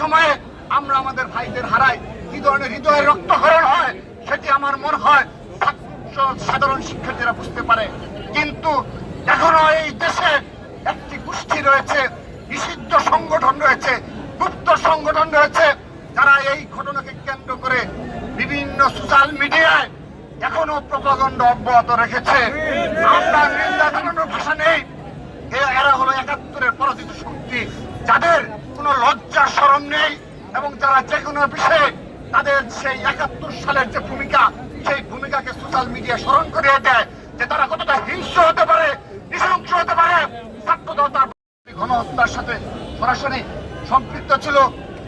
সময়ে আমরা আমাদের ভাইদের হারাই। কি ধরনের হৃদয়ের রক্তহরণ হয়, সেটি আমার মনে হয় সাধারণ শিক্ষার্থীরা বুঝতে পারে। কিন্তু এখনও এই দেশে একটি গোষ্ঠী রয়েছে, নিষিদ্ধ সংগঠন রয়েছে, গুপ্ত সংগঠন রয়েছে, যারা এই ঘটনাকে কেন্দ্র করে বিভিন্ন সোশ্যাল মিডিয়ায় এখনও প্রপাগন্ড অব্যাহত রেখেছে। আমরা নিন্দা জানানোর ভাষা নেই। এরা হলো একাত্তরের পরাজিত শক্তি, যাদের কোনো লজ্জা, শরম নেই এবং যারা যে কোনো বিষয়ে তাদের সেই একাত্তর সালের যে ভূমিকা, সেই ভূমিকাকে সোশ্যাল মিডিয়া স্মরণ করিয়ে দেয় যে তারা কতটা হিংস্র হতে পারে, নৃশংস হতে পারে। ছাত্রদল তার গণহত্যার সাথে সরাসরি সম্পৃক্ত ছিল।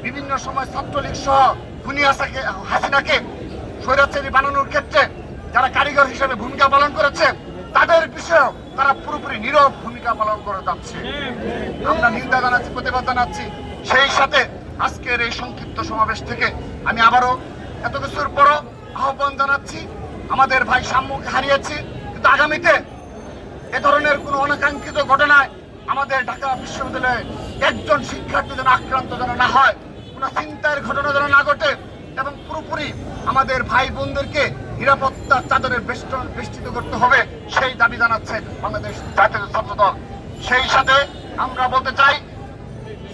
বিভিন্ন সময় ছাত্রলীগ সহ দুনিয়াকে হাসিনাকে স্বৈরাচারী বানানোর ক্ষেত্রে যারা কারিগর হিসেবে ভূমিকা পালন করেছে, তাদের বিষয়েও তারা পুরোপুরি নীরব ভূমিকা পালন করে যাচ্ছে। আমরা নিন্দা জানাচ্ছি প্রতিবাদ জানাচ্ছি। সেই সাথে আজকের এই সংক্ষিপ্ত সমাবেশ থেকে আমি আবারও এত কিছুর পরও আহ্বান জানাচ্ছি। আমাদের ভাই সাম্যকে হারিয়েছি, কিন্তু আগামীতে এ ধরনের কোনো অনাকাঙ্ক্ষিত ঘটনায় আমাদের ঢাকা বিশ্ববিদ্যালয়ে একজন শিক্ষার্থী যেন আক্রান্ত যেন না হয়, কোনো চিন্তার ঘটনা যেন না ঘটে, এবং পুরোপুরি আমাদের ভাই বোনদেরকে নিরাপত্তার চাদরের বেষ্টন বেষ্টিত করতে হবে, সেই দাবি জানাচ্ছে বাংলাদেশ জাতীয় ছাত্র দল সেই সাথে আমরা বলতে চাই,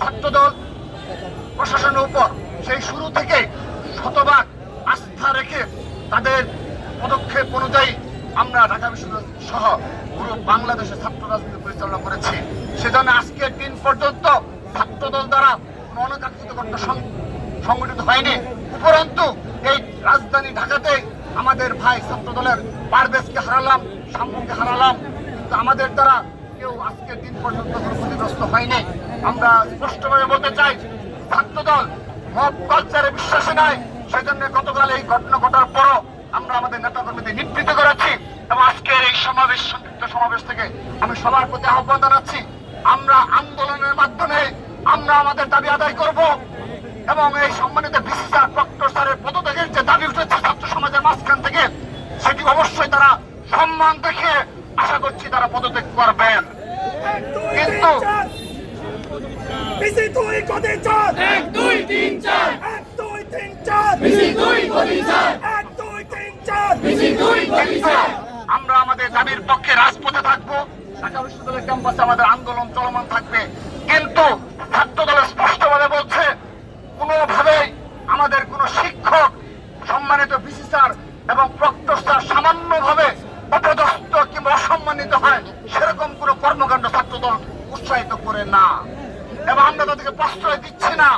ছাত্রদল প্রশাসনের উপর সেই শুরু থেকে শতভাগ আস্থা রেখে তাদের পদক্ষেপ অনুযায়ী আমরা ঢাকা বিশ্ববিদ্যালয় সহ পুরো বাংলাদেশে ছাত্র রাজনীতি পরিচালনা করেছি। সেজন্য আজকের দিন পর্যন্ত ছাত্রদল দ্বারা কোনো অনাকাঙ্ক্ষিত ঘটনা সংগঠিত হয়নি। উপরন্তু এই রাজধানী ঢাকাতে আমাদের ভাই ছাত্রদলের পারভেজকে হারালাম সাম্যকে হারালাম। কিন্তু আমাদের দ্বারা কেউ আজকের দিন পর্যন্ত ক্ষতিগ্রস্ত হয়নি। আমরা স্পষ্টভাবে বলতে চাই, ছাত্রদল মব কালচারে বিশ্বাসী নয়। সেজন্য গতকাল এই ঘটনা ঘটার পরও আমরা আমাদের নেতা কর্মীদের নিবৃত করেছি এবং আজকের এই সমাবেশ সংযুক্ত সমাবেশ থেকে আমি সবার প্রতি আহ্বান জানাচ্ছি, আমরা আন্দোলনের মাধ্যমে আমরা আমাদের দাবি আদায় করব এবং এই সম্মানিত বিসি স্যার প্রক্টর স্যারের পদত্যাগের যে দাবি উঠেছে ছাত্র সমাজের মাঝখান থেকে সেটি অবশ্যই তারা সম্মান দেখে আশা করছি তারা পদত্যাগ করবেন। কিন্তু বিসি দুই গদি চার। এক দুই তিন চার। এক দুই তিন চার। বিসি দুই গতি চার। এক দুই তিন চার। বিসি দুই গতি চার। আমরা আমাদের দাবির পক্ষে রাজপথে থাকব। ঢাকা বিশ্ববিদ্যালয়ের ক্যাম্পাসে আমাদের আন্দোলন চলমান থাকবে। কিন্তু ছাত্র দল স্পষ্টভাবে বলছে কোনোভাবেই আমাদের কোনো শিক্ষক সম্মানিত বিসি স্যার এবং প্রক্টর স্যার সামান্যভাবে অপদস্থ কিংবা অসম্মানিত সেরকম কোনো কর্মকাণ্ড ছাত্র দল উৎসাহিত করে না। এবং আমরা তাদেরকে প্রশ্রয় দিচ্ছি না,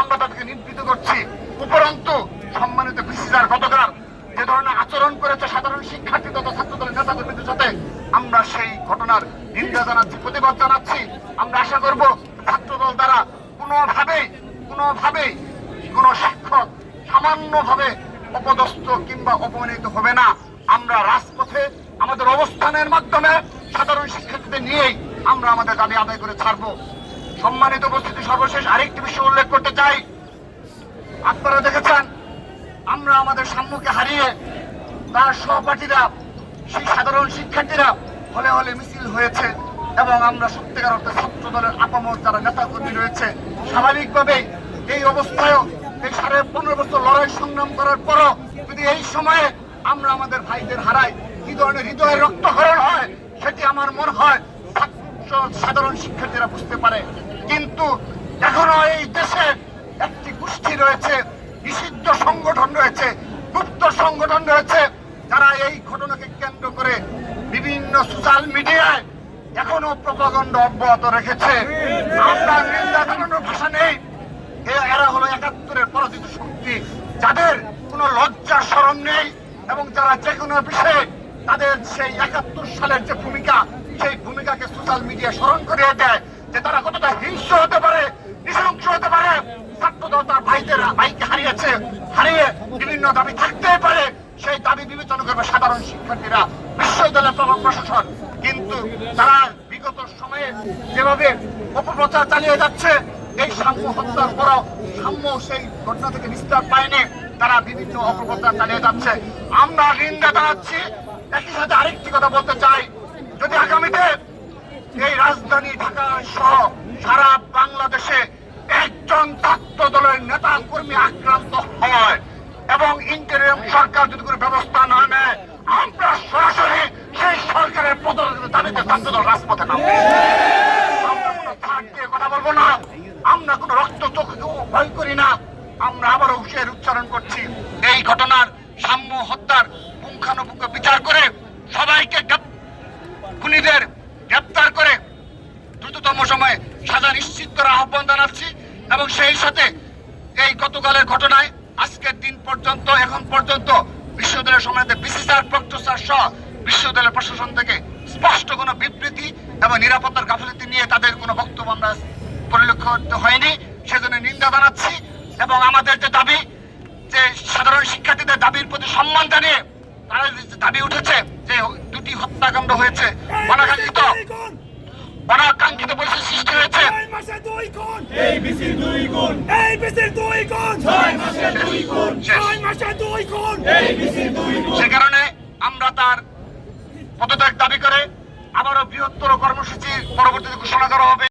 আমরা তাদেরকে নিবৃত করছি। উপরন্তু, সম্মানিত বিসি গতকাল যে ধরনের আচরণ করেছে সাধারণ শিক্ষার্থী তথা ছাত্র দলের নেতা কর্মীদের সাথে, আমরা সেই ঘটনার নিন্দা জানাচ্ছি, প্রতিবাদ জানাচ্ছি। আমরা আশা করব ছাত্র দল দ্বারা কোনোভাবেই কোনোভাবেই কোনো শিক্ষক সামান্যভাবে অপদস্থ কিংবা অপমানিত হবে না। আমরা রাজপথে আমাদের অবস্থানের মাধ্যমে সাধারণ শিক্ষার্থীদের নিয়েই আমরা আমাদের দাবি আদায় করে ছাড়বো। সম্মানিত উপস্থিতি সর্বশেষ আরেকটি বিষয় উল্লেখ করতে চাই। আপনারা দেখেছেন, আমরা আমাদের সাম্যকে হারিয়ে তার সহপাঠীরা, সেই সাধারণ শিক্ষার্থীরা হলে হলে মিছিল হয়েছে এবং আমরা সত্যিকার অর্থে ছাত্র দলের আপামর যারা নেতা কর্মী রয়েছে, স্বাভাবিকভাবেই এই অবস্থায়ও এই সাড়ে পনেরো বছর লড়াই সংগ্রাম করার পরও যদি এই সময়ে আমরা আমাদের ভাইদের হারাই কি ধরনের হৃদয়ের রক্তহরণ হয়, সেটি আমার মনে হয় সাধারণ শিক্ষার্থীরা বুঝতে পারে। কিন্তু এখনও এই দেশে একটি গোষ্ঠী রয়েছে, নিষিদ্ধ সংগঠন রয়েছে, গুপ্ত সংগঠন রয়েছে, যারা এই ঘটনাকে কেন্দ্র করে বিভিন্ন সোশ্যাল মিডিয়ায় এখনও প্রপাগন্ড অব্যাহত রেখেছে। আমরা নিন্দা জানানোর ভাষা নেই। এরা হলো একাত্তরের পরাজিত শক্তি, যাদের কোনো লজ্জা স্মরণ নেই, এবং যারা যে কোনো বিষয়ে তাদের সেই একাত্তর সালের যে ভূমিকা, সেই ভূমিকাকে সোশ্যাল মিডিয়া স্মরণ করিয়ে দেয় যে তারা কতটা হিংস্র হতে পারে, নৃশংস হতে পারে। ছাত্রদল তার ভাইদের, ভাইকে হারিয়েছে। হারিয়ে বিভিন্ন দাবি থাকতেই পারে। সেই দাবি বিবেচনা করবে সাধারণ শিক্ষার্থীরা বিশ্ববিদ্যালয় প্রভাব প্রশাসন। কিন্তু তারা বিগত সময়ে যেভাবে অপপ্রচার চালিয়ে যাচ্ছে, এই সাম্য হত্যার পরও সাম্য সেই ঘটনা থেকে নিস্তার পায়নি। তারা বিভিন্ন অপপ্রচার চালিয়ে যাচ্ছে। আমরা নিন্দা জানাচ্ছি একই সাথে আরেকটি কথা বলতে চাই। যদি আগামীতে এই রাজধানী ঢাকা সহ সারা বাংলাদেশে একজন ছাত্র দলের নেতা কর্মী আক্রান্ত হয় এবং ইন্টারিয়াম সরকার যদি কোনো ব্যবস্থা না নেয়, আমরা সরাসরি সেই সরকারের পদক্ষেপের দাবিতে ছাত্রদল রাজপথে নামবো। আমরা কোনো ছাড় দিয়ে কথা বলব না। আমরা কোনো রক্ত চোখকেও ভয় করি না। আমরা আবারও হুঁশিয়ার উচ্চারণ করছি। এই ঘটনার সাম্য হত্যার পুঙ্খানুপুঙ্খ বিচার করে সবাইকে খুনিদের গ্রেপ্তার করে দ্রুততম সময়ে সাজা নিশ্চিত করার আহ্বান জানাচ্ছি এবং সেই সাথে এই গতকালের ঘটনায় আজকের দিন পর্যন্ত, এখন পর্যন্ত বিশ্ববিদ্যালয়ের সময়তে বিসিসার প্রক্টোসার সহ বিশ্ববিদ্যালয় প্রশাসন থেকে স্পষ্ট কোনো বিবৃতি এবং নিরাপত্তার গাফিলতি নিয়ে তাদের কোনো বক্তব্য আমরা পরিলক্ষিত হয়নি। সেজন্য নিন্দা জানাচ্ছি এবং আমাদের যে দাবি, যে সাধারণ শিক্ষার্থীদের দাবির প্রতি সম্মান জানিয়ে তারা দাবি উঠেছে যে দুটি হত্যাকাণ্ড হয়েছে অনাকাঙ্ক্ষিত অনাকাঙ্ক্ষিত পরিস্থিতি সৃষ্টি হয়েছে। ছয় মাসে দুই গুণ। এই বিসির দুই গুণ। এই বিসির দুই গুণ। ছয় মাসে দুই গুণ। ছয় মাসে দুই গুণ। এই বিসির দুই গুণ। সে কারণে আমরা তার পদত্যাগ দাবি করে আবারও বৃহত্তর কর্মসূচি পরবর্তীতে ঘোষণা করা হবে।